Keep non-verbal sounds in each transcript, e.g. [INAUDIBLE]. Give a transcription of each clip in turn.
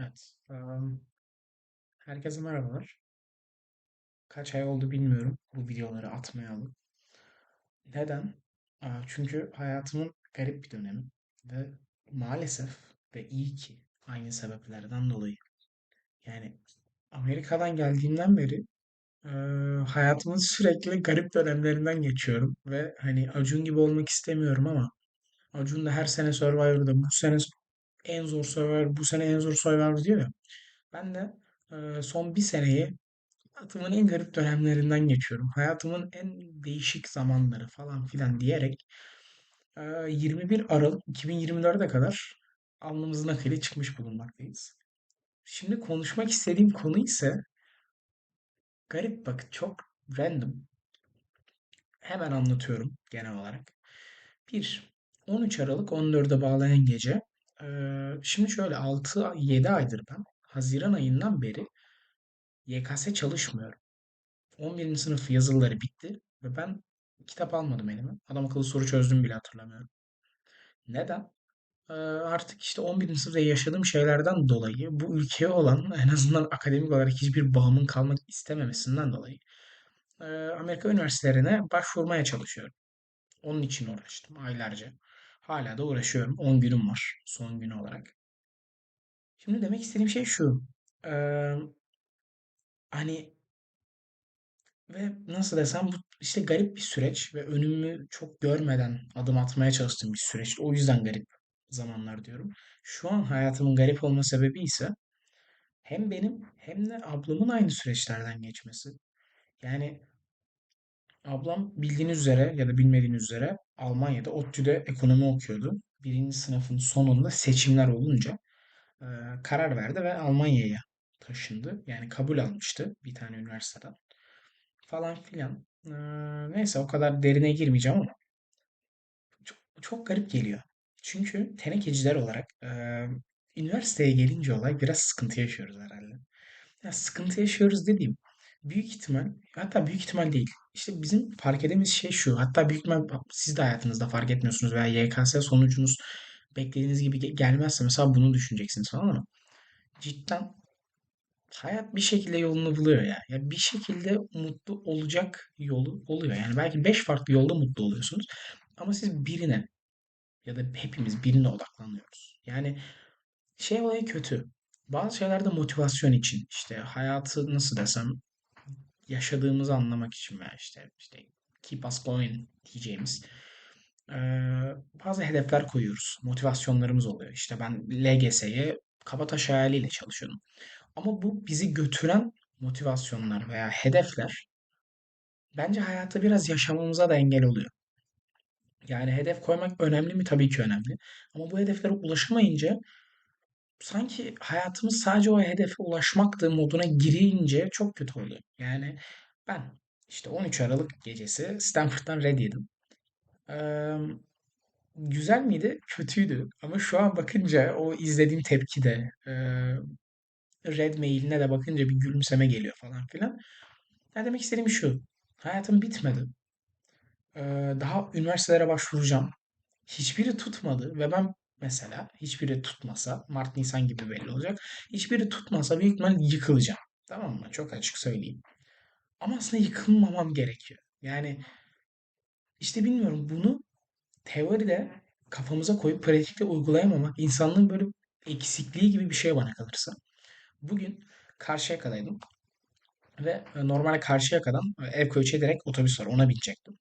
Evet. em, Herkese merhabalar. Kaç ay oldu bilmiyorum bu videoları atmayalı. Neden? Çünkü hayatımın garip bir dönemi ve maalesef ve iyi ki aynı sebeplerden dolayı. Yani Amerika'dan geldiğimden beri e, hayatımın sürekli garip dönemlerinden geçiyorum ve hani Acun gibi olmak istemiyorum ama Acun da her sene Survivor'da bu sene en zor Survivor, bu sene en zor Survivor diyor ya. Ben de e, son bir seneyi Hayatımın en garip dönemlerinden geçiyorum. Hayatımın en değişik zamanları falan filan diyerek e, 21 Aralık 2024'e kadar alnımızın akıyla çıkmış bulunmaktayız. Şimdi konuşmak istediğim konu ise garip bak çok random. Hemen anlatıyorum genel olarak. Bir 13 Aralık 14'e bağlayan gece. Şimdi şöyle 6-7 aydır ben Haziran ayından beri YKS çalışmıyorum. 11. sınıf yazılıları bitti ve ben kitap almadım elime. Adam akıllı soru çözdüm bile hatırlamıyorum. Neden? Artık işte 11. sınıfta yaşadığım şeylerden dolayı bu ülkeye olan [LAUGHS] en azından akademik olarak hiçbir bağımın kalmak istememesinden dolayı Amerika üniversitelerine başvurmaya çalışıyorum. Onun için uğraştım aylarca. Hala da uğraşıyorum. 10 günüm var son günü olarak. Şimdi demek istediğim şey şu. Ee, hani Ve nasıl desem bu işte garip bir süreç ve önümü çok görmeden adım atmaya çalıştığım bir süreç. O yüzden garip zamanlar diyorum. Şu an hayatımın garip olma sebebi ise hem benim hem de ablamın aynı süreçlerden geçmesi. Yani ablam bildiğiniz üzere ya da bilmediğiniz üzere Almanya'da ODTÜ'de ekonomi okuyordu. Birinci sınıfın sonunda seçimler olunca e, karar verdi ve Almanya'ya taşındı. Yani kabul almıştı bir tane üniversiteden. falan filan. Ee, neyse o kadar derine girmeyeceğim ama çok, çok garip geliyor. Çünkü tenekeciler olarak e, üniversiteye gelince olay biraz sıkıntı yaşıyoruz herhalde. Ya sıkıntı yaşıyoruz dediğim büyük ihtimal hatta büyük ihtimal değil. İşte bizim fark edemediğimiz şey şu. Hatta büyük ihtimal siz de hayatınızda fark etmiyorsunuz veya YKS sonucunuz beklediğiniz gibi ge- gelmezse mesela bunu düşüneceksiniz falan ama cidden hayat bir şekilde yolunu buluyor ya. Ya bir şekilde mutlu olacak yolu oluyor. Yani belki beş farklı yolda mutlu oluyorsunuz. Ama siz birine ya da hepimiz birine odaklanıyoruz. Yani şey olayı kötü. Bazı şeylerde motivasyon için işte hayatı nasıl desem yaşadığımızı anlamak için veya işte işte keep us going diyeceğimiz eee, bazı hedefler koyuyoruz. Motivasyonlarımız oluyor. İşte ben LGS'ye Kabataş hayaliyle çalışıyordum. Ama bu bizi götüren motivasyonlar veya hedefler bence hayatı biraz yaşamamıza da engel oluyor. Yani hedef koymak önemli mi? Tabii ki önemli. Ama bu hedeflere ulaşamayınca sanki hayatımız sadece o hedefe ulaşmaktı moduna girince çok kötü oluyor. Yani ben işte 13 Aralık gecesi Stanford'dan red yedim. Ee, güzel miydi? Kötüydü. Ama şu an bakınca o izlediğim tepki de e, red mailine de bakınca bir gülümseme geliyor falan filan. Ne demek istediğim şu. Hayatım bitmedi. Ee, daha üniversitelere başvuracağım. Hiçbiri tutmadı ve ben mesela hiçbiri tutmasa Mart Nisan gibi belli olacak. Hiçbiri tutmasa büyük ihtimal yıkılacağım. Tamam mı? Çok açık söyleyeyim. Ama aslında yıkılmamam gerekiyor. Yani işte bilmiyorum bunu teoride kafamıza koyup pratikte uygulayamamak insanlığın böyle eksikliği gibi bir şey bana kalırsa. Bugün Karşıyaka'daydım. Ve e, normalde Karşıyaka'dan e, Evköy'e direkt otobüs var. Ona binecektim.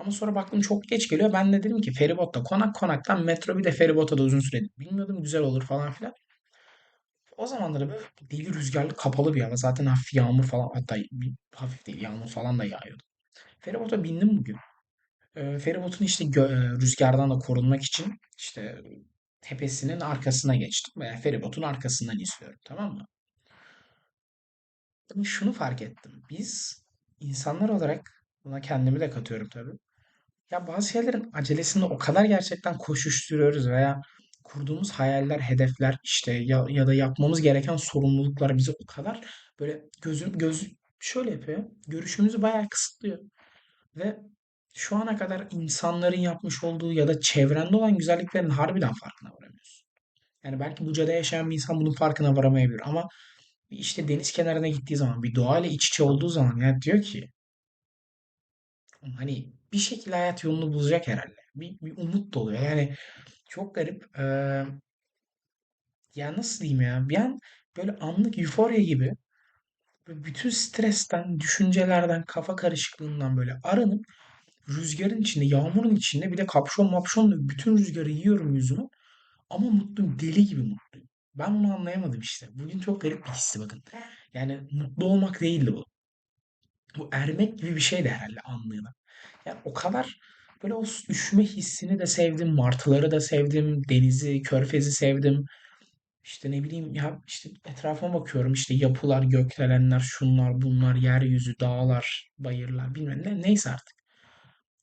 Ama sonra baktım çok geç geliyor. Ben de dedim ki feribotta konak konaktan metro bir de feribota da uzun süre. Bilmiyordum güzel olur falan filan. O zamanları böyle deli rüzgarlı kapalı bir hava. Zaten hafif yağmur falan hatta hafif değil yağmur falan da yağıyordu. Feribota bindim bugün. E, feribotun işte gö- e, rüzgardan da korunmak için işte tepesinin arkasına geçtim. Veya feribotun arkasından izliyorum tamam mı? Şunu fark ettim. Biz insanlar olarak buna kendimi de katıyorum tabii. Ya bazı şeylerin acelesinde o kadar gerçekten koşuşturuyoruz veya kurduğumuz hayaller, hedefler işte ya, ya da yapmamız gereken sorumluluklar bizi o kadar böyle gözüm göz şöyle yapıyor. Görüşümüzü bayağı kısıtlıyor ve şu ana kadar insanların yapmış olduğu ya da çevrende olan güzelliklerin harbiden farkına varamıyorsun. Yani belki Buca'da yaşayan bir insan bunun farkına varamayabilir ama işte deniz kenarına gittiği zaman bir doğayla iç içe olduğu zaman ya diyor ki hani bir şekilde hayat yolunu bulacak herhalde. Bir, bir umut doluyor. Yani çok garip. Ee, ya nasıl diyeyim ya? Bir an böyle anlık euforia gibi bütün stresten, düşüncelerden, kafa karışıklığından böyle arınıp rüzgarın içinde, yağmurun içinde bir de kapşon mapşonla bütün rüzgarı yiyorum yüzüme. Ama mutluyum. Deli gibi mutluyum. Ben onu anlayamadım işte. Bugün çok garip bir hissi bakın. Yani mutlu olmak değildi bu. Bu ermek gibi bir şeydi herhalde anlığına. Yani o kadar böyle o üşüme hissini de sevdim. Martıları da sevdim. Denizi, körfezi sevdim. İşte ne bileyim ya işte etrafıma bakıyorum. işte yapılar, gökdelenler, şunlar, bunlar, yeryüzü, dağlar, bayırlar bilmem ne. Neyse artık.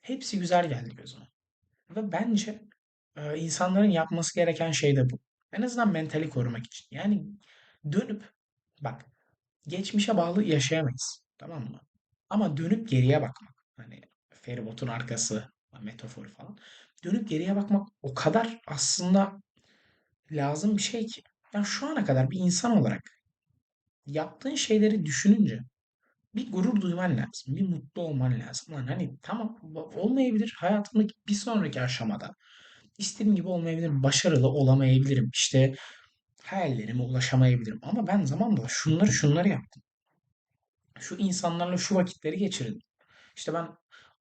Hepsi güzel geldi gözüme. Ve bence e, insanların yapması gereken şey de bu. En azından mentali korumak için. Yani dönüp bak geçmişe bağlı yaşayamayız. Tamam mı? Ama dönüp geriye bakmak. Hani feribotun arkası metaforu falan. Dönüp geriye bakmak o kadar aslında lazım bir şey ki. Ya şu ana kadar bir insan olarak yaptığın şeyleri düşününce bir gurur duyman lazım. Bir mutlu olman lazım. Lan hani tamam olmayabilir hayatımdaki bir sonraki aşamada. istediğim gibi olmayabilirim. Başarılı olamayabilirim. İşte hayallerime ulaşamayabilirim. Ama ben zamanla şunları şunları yaptım. Şu insanlarla şu vakitleri geçirdim. İşte ben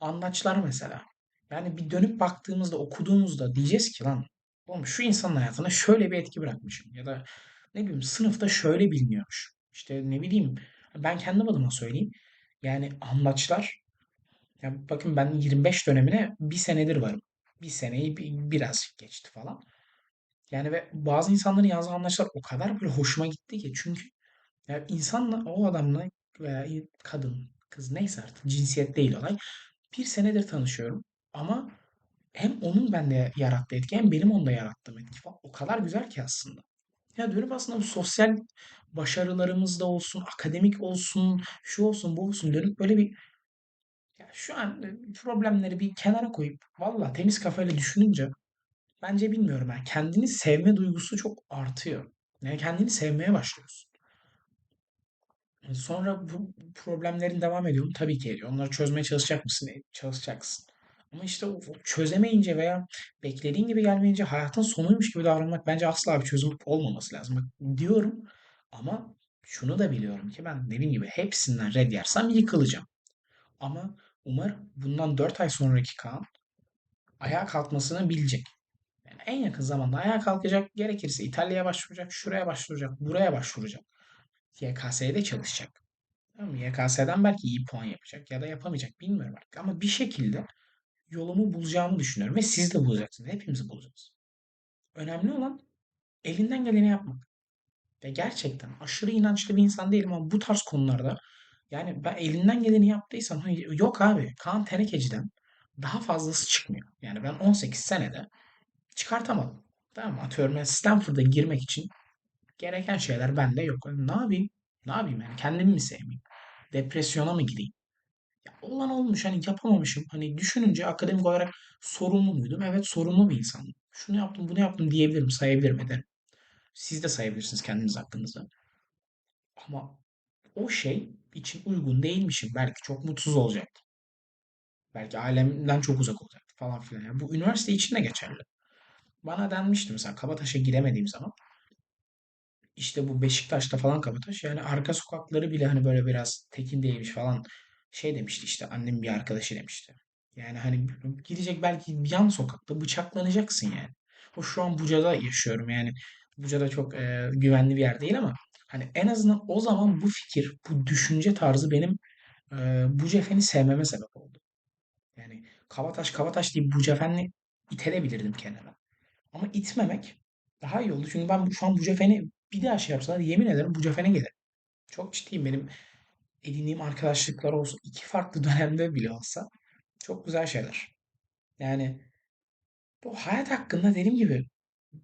andaçlar mesela. Yani bir dönüp baktığımızda, okuduğumuzda diyeceğiz ki lan oğlum şu insanın hayatına şöyle bir etki bırakmışım. Ya da ne bileyim sınıfta şöyle biliniyormuş. İşte ne bileyim ben kendi adıma söyleyeyim. Yani andaçlar ya bakın ben 25 dönemine bir senedir varım. Bir seneyi bir, biraz geçti falan. Yani ve bazı insanların yazdığı andaçlar o kadar böyle hoşuma gitti ki. Çünkü ya insanla o adamla veya kadın, kız neyse artık cinsiyet değil olay. Bir senedir tanışıyorum ama hem onun bende yarattığı etki hem benim onda yarattığım etki falan o kadar güzel ki aslında. Ya diyorum aslında bu sosyal başarılarımız da olsun, akademik olsun, şu olsun, bu olsun dönüp böyle bir ya şu an e, problemleri bir kenara koyup valla temiz kafayla düşününce bence bilmiyorum yani kendini sevme duygusu çok artıyor. Yani kendini sevmeye başlıyorsun. Sonra bu problemlerin devam ediyor mu? Tabii ki ediyor. Onları çözmeye çalışacak mısın? E, Çalışacaksın. Ama işte o çözemeyince veya beklediğin gibi gelmeyince hayatın sonuymuş gibi davranmak bence asla bir çözüm olmaması lazım. Bak diyorum ama şunu da biliyorum ki ben dediğim gibi hepsinden red yersem yıkılacağım. Ama umarım bundan 4 ay sonraki Kaan ayağa kalkmasını bilecek. Yani en yakın zamanda ayağa kalkacak. Gerekirse İtalya'ya başvuracak, şuraya başvuracak, buraya başvuracak. YKS'de çalışacak. Tamam mı? YKS'den belki iyi puan yapacak ya da yapamayacak bilmiyorum artık. Ama bir şekilde yolumu bulacağımı düşünüyorum ve siz de bulacaksınız. Hepimiz bulacağız. Önemli olan elinden geleni yapmak. Ve gerçekten aşırı inançlı bir insan değilim ama bu tarz konularda yani ben elinden geleni yaptıysam hani yok abi Kaan Tenekeci'den daha fazlası çıkmıyor. Yani ben 18 senede çıkartamadım. Tamam mı? Atıyorum ben Stanford'a girmek için gereken şeyler bende yok. Ne yapayım? Ne yapayım yani? Kendimi mi sevmeyeyim? Depresyona mı gireyim? Ya olan olmuş hani yapamamışım. Hani düşününce akademik olarak sorumlu muydum? Evet sorumlu bir insanım. Şunu yaptım bunu yaptım diyebilirim sayabilirim ederim. Siz de sayabilirsiniz kendiniz hakkınızda. Ama o şey için uygun değilmişim. Belki çok mutsuz olacaktım. Belki ailemden çok uzak olacaktım falan filan. Yani bu üniversite için de geçerli. Bana denmişti mesela Kabataş'a giremediğim zaman işte bu Beşiktaş'ta falan Kabataş yani arka sokakları bile hani böyle biraz tekin değilmiş falan şey demişti işte annem bir arkadaşı demişti. Yani hani gidecek belki yan sokakta bıçaklanacaksın yani. O şu an Buca'da yaşıyorum yani. Buca'da çok e, güvenli bir yer değil ama hani en azından o zaman bu fikir, bu düşünce tarzı benim e, Buca Efe'ni sevmeme sebep oldu. Yani Kabataş Kabataş deyip Buca Efe'ni iterebilirdim kenara. Ama itmemek daha iyi oldu. Çünkü ben şu an Buca Efe'ni bir daha şey yapsalar yemin ederim Buca Efe'ne gelirim. Çok ciddiyim benim edindiğim arkadaşlıklar olsun iki farklı [LAUGHS] dönemde bile olsa çok güzel şeyler. Yani bu hayat hakkında dediğim gibi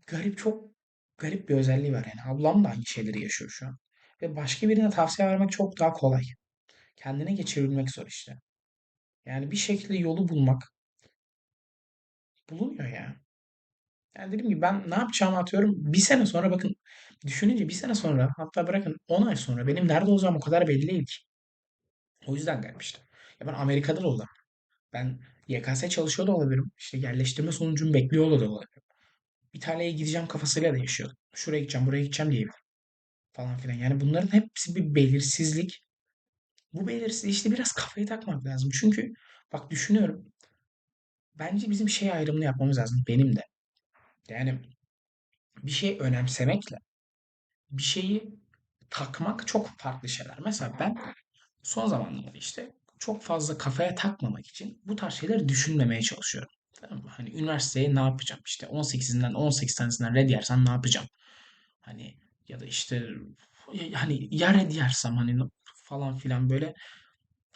garip çok garip bir özelliği var. Yani ablam da aynı şeyleri yaşıyor şu an. Ve başka birine tavsiye vermek çok daha kolay. Kendine geçirebilmek zor işte. Yani bir şekilde yolu bulmak bulunuyor ya. Yani dedim ki ben ne yapacağımı atıyorum. Bir sene sonra bakın düşününce bir sene sonra hatta bırakın 10 ay sonra benim nerede olacağım o kadar belli değil ki. O yüzden gelmişti. Ya ben Amerika'da da olamam. Ben YKS çalışıyor da olabilirim. İşte yerleştirme sonucumu bekliyor da olabilirim. İtalya'ya gideceğim kafasıyla da yaşıyordum. Şuraya gideceğim, buraya gideceğim diyebilirim. Falan filan. Yani bunların hepsi bir belirsizlik. Bu belirsizlik işte biraz kafayı takmak lazım. Çünkü bak düşünüyorum. Bence bizim şey ayrımını yapmamız lazım. Benim de. Yani bir şey önemsemekle bir şeyi takmak çok farklı şeyler. Mesela ben son zamanlarda işte çok fazla kafaya takmamak için bu tarz şeyleri düşünmemeye çalışıyorum. Tamam mı? Hani üniversiteye ne yapacağım? İşte 18'inden 18 tanesinden red yersem ne yapacağım? Hani ya da işte hani ya red yersem hani falan filan böyle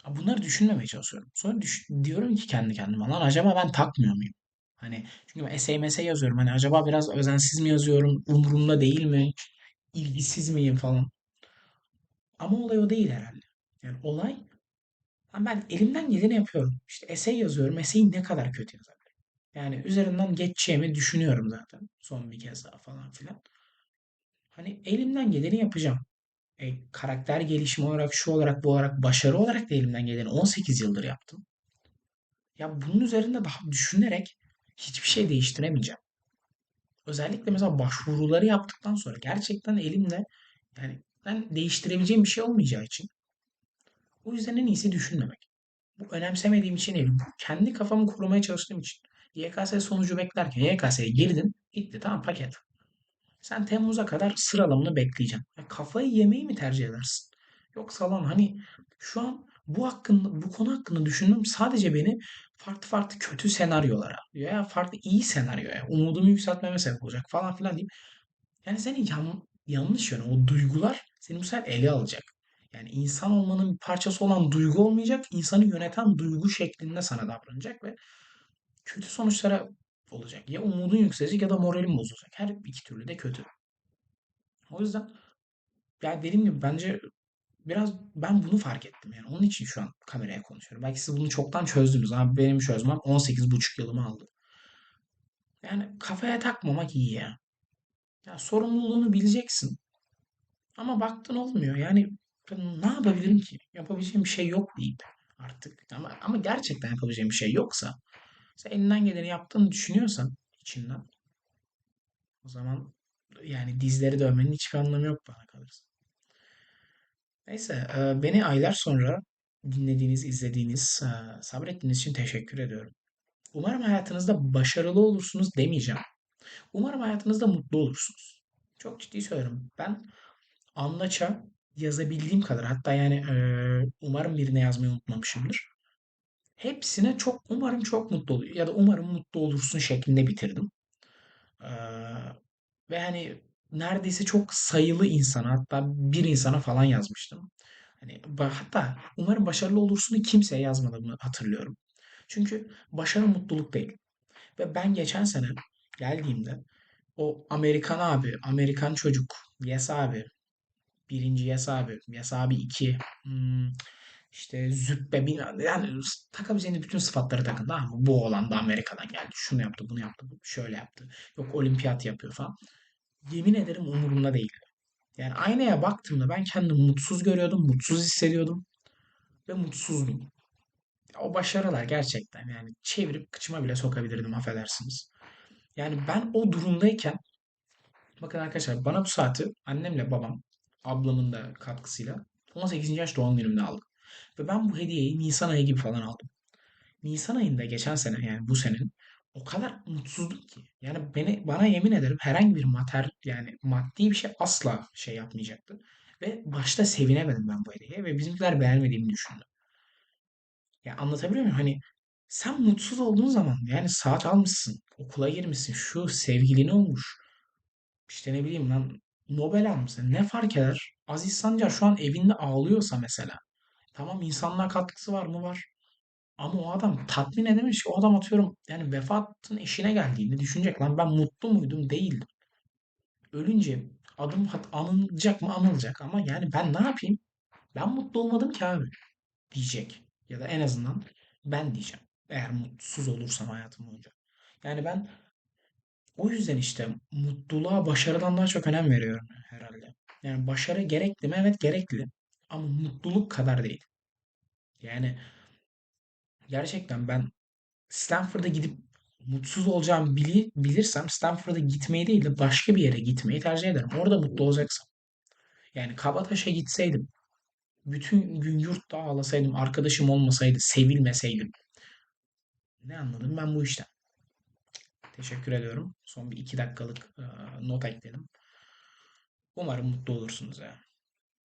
bunları düşünmemeye çalışıyorum. Sonra düş- diyorum ki kendi kendime lan acaba ben takmıyor muyum? Hani çünkü ben mesay yazıyorum. Hani acaba biraz özensiz mi yazıyorum? Umurumda değil mi? İlgisiz miyim falan. Ama olay o değil herhalde. Yani olay ben elimden geleni yapıyorum. İşte essay yazıyorum. Essay'i ne kadar kötü yazabilirim? Yani üzerinden geçeceğimi düşünüyorum zaten. Son bir kez daha falan filan. Hani elimden geleni yapacağım. E, karakter gelişimi olarak, şu olarak, bu olarak, başarı olarak da elimden geleni 18 yıldır yaptım. Ya bunun üzerinde daha düşünerek hiçbir şey değiştiremeyeceğim. Özellikle mesela başvuruları yaptıktan sonra gerçekten elimde yani ben değiştirebileceğim bir şey olmayacağı için o yüzden en iyisi düşünmemek. Bu önemsemediğim için değil. Bu kendi kafamı korumaya çalıştığım için. YKS sonucu beklerken YKS'ye girdin, gitti tamam paket. Sen Temmuz'a kadar sıralamanı bekleyeceksin. Kafayı yemeyi mi tercih edersin? Yoksa lan hani şu an bu hakkında, bu konu hakkında düşündüm sadece beni farklı farklı kötü senaryolara veya farklı iyi senaryoya umudumu yükseltmeme sebep olacak falan filan diyeyim. Yani seni yan, yanlış yöne o duygular seni bu sefer ele alacak. Yani insan olmanın bir parçası olan duygu olmayacak, insanı yöneten duygu şeklinde sana davranacak ve kötü sonuçlara olacak. Ya umudun yükselecek ya da moralin bozulacak. Her iki türlü de kötü. O yüzden yani dediğim gibi bence biraz ben bunu fark ettim. Yani onun için şu an kameraya konuşuyorum. Belki siz bunu çoktan çözdünüz ama benim çözmem 18,5 yılımı aldı. Yani kafaya takmamak iyi ya. Ya sorumluluğunu bileceksin. Ama baktın olmuyor. Yani ne yapabilirim ki? Yapabileceğim bir şey yok deyip artık. Ama, ama gerçekten yapabileceğim bir şey yoksa sen elinden geleni yaptığını düşünüyorsan içinden o zaman yani dizleri dövmenin hiçbir anlamı yok bana kalırsa. Neyse, e, beni aylar sonra dinlediğiniz, izlediğiniz, e, sabrettiğiniz için teşekkür ediyorum. Umarım hayatınızda başarılı olursunuz demeyeceğim. Umarım hayatınızda mutlu olursunuz. Çok ciddi söylüyorum. Ben anlaça yazabildiğim kadar hatta yani e, umarım birine yazmayı unutmamışımdır. Hepsine çok umarım çok mutlu oluyor ya da umarım mutlu olursun şeklinde bitirdim. Ve hani neredeyse çok sayılı insana hatta bir insana falan yazmıştım. Hani hatta umarım başarılı olursun kimseye yazmadığımı hatırlıyorum. Çünkü başarı mutluluk değil. Ve ben geçen sene geldiğimde o Amerikan abi, Amerikan çocuk, Yes abi, birinci Yes abi, Yes abi iki, hmm, işte züppe, bin, yani takabileceğiniz bütün sıfatları takın tamam mı? Bu olan da Amerika'dan geldi, şunu yaptı, bunu yaptı, şöyle yaptı. Yok olimpiyat yapıyor falan. Yemin ederim umurumda değil. Yani aynaya baktığımda ben kendimi mutsuz görüyordum, mutsuz hissediyordum ve mutsuzdum. O başarılar gerçekten yani çevirip kıçıma bile sokabilirdim affedersiniz. Yani ben o durumdayken bakın arkadaşlar bana bu saati annemle babam ablamın da katkısıyla 18. yaş doğum günümde aldım. Ve ben bu hediyeyi Nisan ayı gibi falan aldım. Nisan ayında geçen sene yani bu senenin o kadar mutsuzdum ki. Yani beni bana yemin ederim herhangi bir mater yani maddi bir şey asla şey yapmayacaktı. Ve başta sevinemedim ben bu hediyeye ve bizimkiler beğenmediğimi düşündü. Ya anlatabiliyor muyum? Hani sen mutsuz olduğun zaman yani saat almışsın, okula girmişsin, şu sevgilin olmuş. İşte ne bileyim lan Nobel almışsın. Ne fark eder? Aziz Sancar şu an evinde ağlıyorsa mesela. Tamam insanlığa katkısı var mı? Var. Ama o adam tatmin edememiş ki. O adam atıyorum yani vefatın eşine geldiğinde düşünecek lan ben mutlu muydum? Değildim. Ölünce adım anılacak mı? Anılacak. Ama yani ben ne yapayım? Ben mutlu olmadım ki abi diyecek. Ya da en azından ben diyeceğim. Eğer mutsuz olursam hayatım boyunca. Yani ben O yüzden işte mutluluğa başarıdan daha çok önem veriyorum herhalde. Yani başarı gerekli mi? Evet gerekli. Ama mutluluk kadar değil. Yani gerçekten ben Stanford'a gidip mutsuz olacağımı bili- bilirsem Stanford'a gitmeyi değil de başka bir yere gitmeyi tercih ederim. Orada mutlu olacaksam. Yani Kabataş'a gitseydim, bütün gün yurtta ağlasaydım, arkadaşım olmasaydı, sevilmeseydim. Ne anladım ben bu işten? Teşekkür ediyorum. Son bir iki dakikalık not ekledim. Umarım mutlu olursunuz ya.